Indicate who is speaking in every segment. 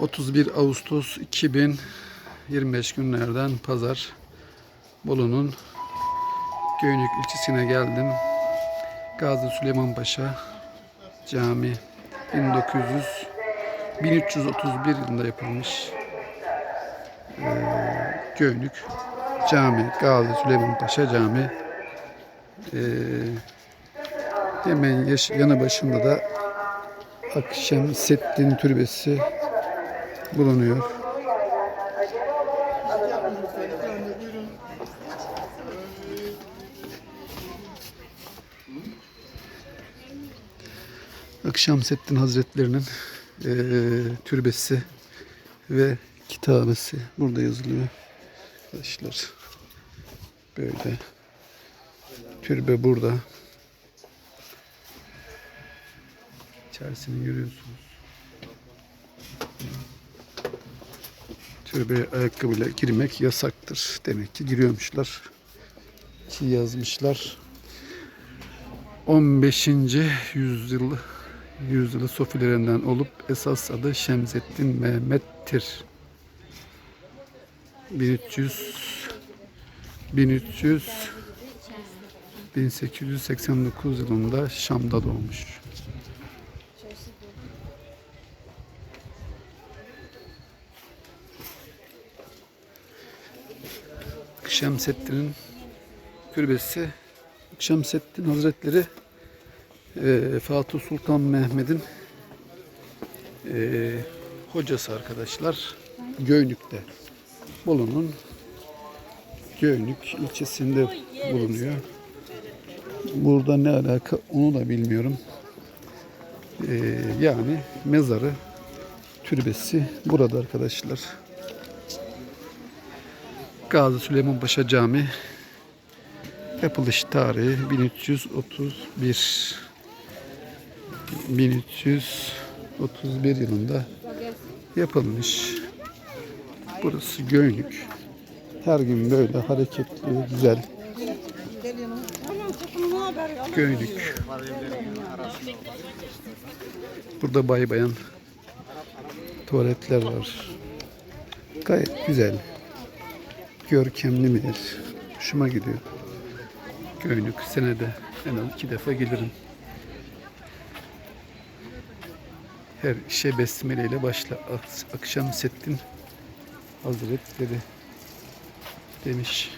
Speaker 1: 31 Ağustos 2025 günlerden pazar Bolu'nun Göynük ilçesine geldim. Gazi Süleyman Paşa Cami 1900 1331 yılında yapılmış ee, Göynük Cami Gazi Süleyman Paşa Cami Ee, hemen yaş- yanı başında da Akşemseddin Türbesi bulunuyor. Akşemseddin Hazretlerinin eee, türbesi ve kitabesi burada yazılıyor. Arkadaşlar böyle türbe burada. İçerisini görüyorsunuz. Türbeye ayakkabıyla girmek yasaktır. Demek ki giriyormuşlar. Ki yazmışlar. 15. yüzyıl yüzyılı sofilerinden olup esas adı Şemsettin Mehmet'tir. 1300 1300 1889 yılında Şam'da doğmuş. Şemsettin'in türbesi Şemsettin Hazretleri e, Fatih Sultan Mehmet'in e, hocası arkadaşlar Göynük'te Bolu'nun Göynük ilçesinde bulunuyor. Burada ne alaka onu da bilmiyorum. E, yani mezarı türbesi burada arkadaşlar. Gazi Süleyman Paşa Camii yapılış tarihi 1331 1331 yılında yapılmış. Burası Göynük. Her gün böyle hareketli, güzel. Göynük. Burada bay bayan tuvaletler var. Gayet güzel. Görkemli midir? Hoşuma gidiyor. Göynük senede en az iki defa gelirim. Her işe besmele ile başla. Ak- Akşam Settin Hazretleri demiş.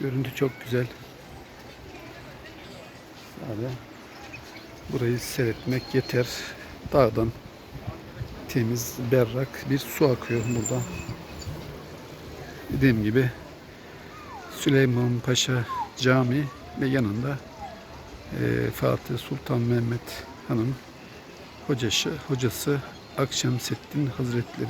Speaker 1: Görüntü çok güzel. Sadece burayı seyretmek yeter. Dağdan temiz, berrak bir su akıyor burada. Dediğim gibi Süleyman Paşa Camii ve yanında eee, Fatih Sultan Mehmet Han'ın hocası, hocası Akşemseddin Hazretleri.